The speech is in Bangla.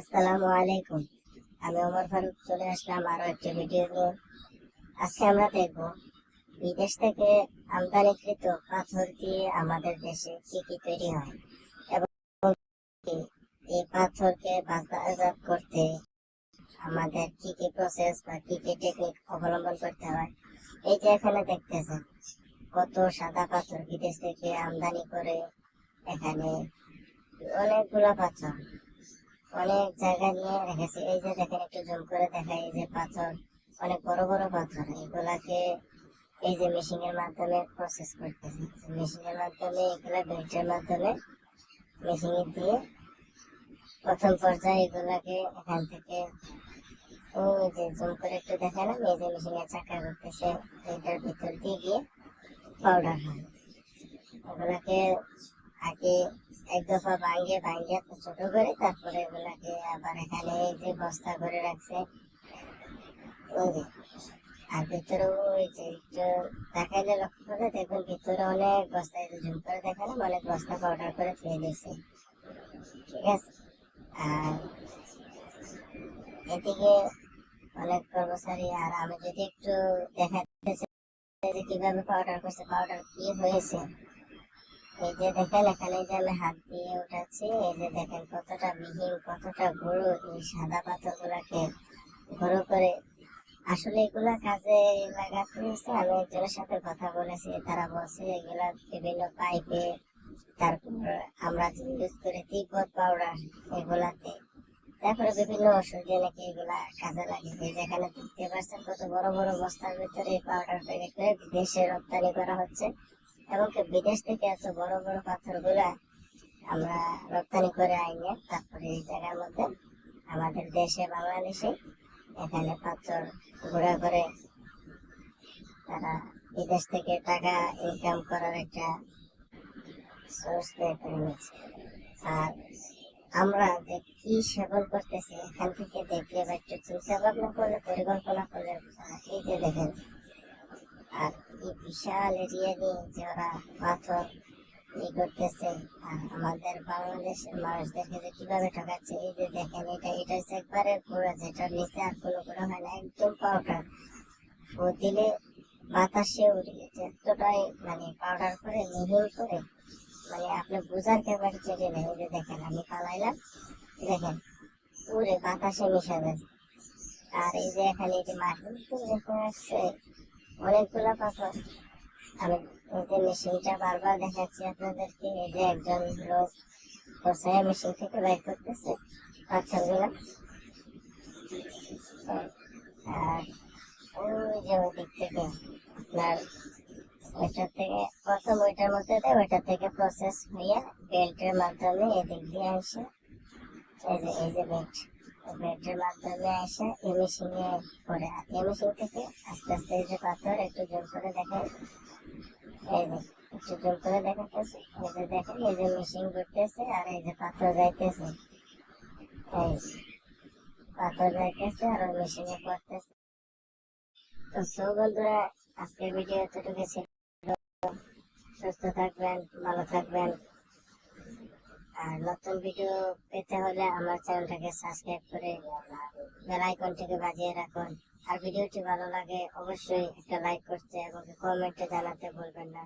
আসসালামু আলাইকুম। আমি ওমর ফারুক, চলে আসলাম আরও একটি ভিডিও নিয়ে। আজকে আমরা দেখব বিদেশ থেকে আমদানিকৃত পাথর দিয়ে আমাদের দেশে কি কি তৈরি হয় এবং এই পাথরকে বাজারজাত করতে আমাদের কি কি প্রসেস বা কি কি টেকনিক অবলম্বন করতে হয়, এই যে এখানে দেখতেছেন, কত সাদা পাথর বিদেশ থেকে আমদানি করে এখানে অনেকগুলা পাথর। অনেক জায়গা নিয়ে রেখেছে এই যে দেখেন একটু জুম করে দেখা এই যে পাথর, অনেক বড় বড় পাথর। এগুলাকে এই যে মেশিন এর মাধ্যমে প্রসেস করতেছে। মেশিন এর মাধ্যমে, এগুলা বেল্টের মাধ্যমে মেশিনে দিয়ে প্রথম পর্যায়ে এগুলাকে এখান থেকে ওই যে জুম করে একটু দেখালাম। এই যে মেশিনের চাকা করতেছে এটার ভিতর দিয়ে গিয়ে পাউডার হয়। ওগুলাকে আগে এক দফা ভাঙ্গে ভাঙ্গে ছোট করে তারপরে এগুলাকে আবার এখানে এই যে বস্তা করে রাখছে। আর ভিতরে ওই যে দেখাইলে লক্ষ্য করে দেখবেন ভিতরে অনেক বস্তা জুম করে দেখালাম, অনেক বস্তা পাউডার করে থুয়ে দিয়েছে। ঠিক আছে? আর এদিকে অনেক কর্মচারী, আর আমি যদি একটু দেখাতে কীভাবে পাউডার করছে পাউডার কি হয়েছে এই যে দেখেন, এখানে আমি হাত দিয়ে উঠাচ্ছি, এই যে দেখেন কতটা মিহিন কতটা গুঁড়ো এই সাদা পাথর গুলাকে গুঁড়ো করে। আসলে এগুলা কাজে লাগাতে হয়েছে, আমি একজনের সাথে কথা বলেছি, তারা বলছে এগুলা বিভিন্ন পাইপে, তারপর আমরা ইউজ করি তিব্বত পাউডার এগুলাতে। তারপরে বিভিন্ন ওষুধে নাকি এগুলা কাজে লাগে। এই যে এখানে দেখতে পাচ্ছেন কত বড় বড় বস্তার ভিতরে এই পাউডার প্যাকেট করে বিদেশে রপ্তানি করা হচ্ছে। এবং বিদেশ থেকে এত বড় বড় পাথরগুলা আমরা রপ্তানি করে আইনে, তারপরে এই জায়গার মধ্যে আমাদের দেশে, বাংলাদেশে এখানে পাথর গুঁড়া করে তারা বিদেশ থেকে টাকা ইনকাম করার একটা সোর্স বের করে নিচ্ছে আর আমরা যে কি সেবন করতেছি, এখান থেকে দেখলে বা একটু চিন্তা ভাবনা করলে, পরিকল্পনা করলে, এই যে দেখেন এই বিশাল এরিয়া নিয়ে যে ওরা পাথর ই করতেছে, আর আমাদের বাংলাদেশের মানুষদেরকে যে কীভাবে ঠকাচ্ছে, এই যে দেখেন, এটা এটা হচ্ছে একবারে পুরো যেটা নিচে আর কোনো কোনো হয় না, একদম পাউডার ফু দিলে বাতাসে উড়ে এতটাই মানে পাউডার করে মিহিন করে। মানে আপনি বোঝার ক্যাপাসিটি নেই এই যে দেখেন, আমি ফালাইলাম, দেখেন উড়ে বাতাসে মিশে যাচ্ছে আর এই যে এখানে এটি রেখে রাখছে অনেকগুলা পাথর আমি যে মেশিনটা বারবার দেখাচ্ছি আপনাদেরকে, এই যে একজন লোক বসায় মেশিন থেকে বের করতেছে পাথরগুলা। আর ওই যে ওই দিক থেকে আপনার ওইটা থেকে প্রথম ওইটার মধ্যে দেয় ওইটা থেকে প্রসেস হইয়া বেল্টের মাধ্যমে এদিক দিয়ে আসে। এই যে এই যে বেল্ট বেল্টের মাধ্যমে এই মেশিনে পড়ে আর এই থেকে আস্তে আস্তে এই যে পাথর, একটু জোর করে দেখেন। এই যে, একটু জোর করে দেখাতেছে এই যে দেখেন, এই যে মেশিন ঘুরতেছে আর এই যে পাথর যাইতেছে। এই পাথর যাইতেছে আর মেশিনে পড়তেছে তো সো বন্ধুরা, আজকের ভিডিও এতটুকু ছিল। সুস্থ থাকবেন, ভালো থাকবেন। আর নতুন ভিডিও পেতে হলে আমার চ্যানেলটাকে সাবস্ক্রাইব করে বেল আইকনটিকে বাজিয়ে রাখুন। আর ভিডিওটি ভালো লাগে অবশ্যই একটা লাইক করতে এবং কমেন্টে জানাতে ভুলবেন না।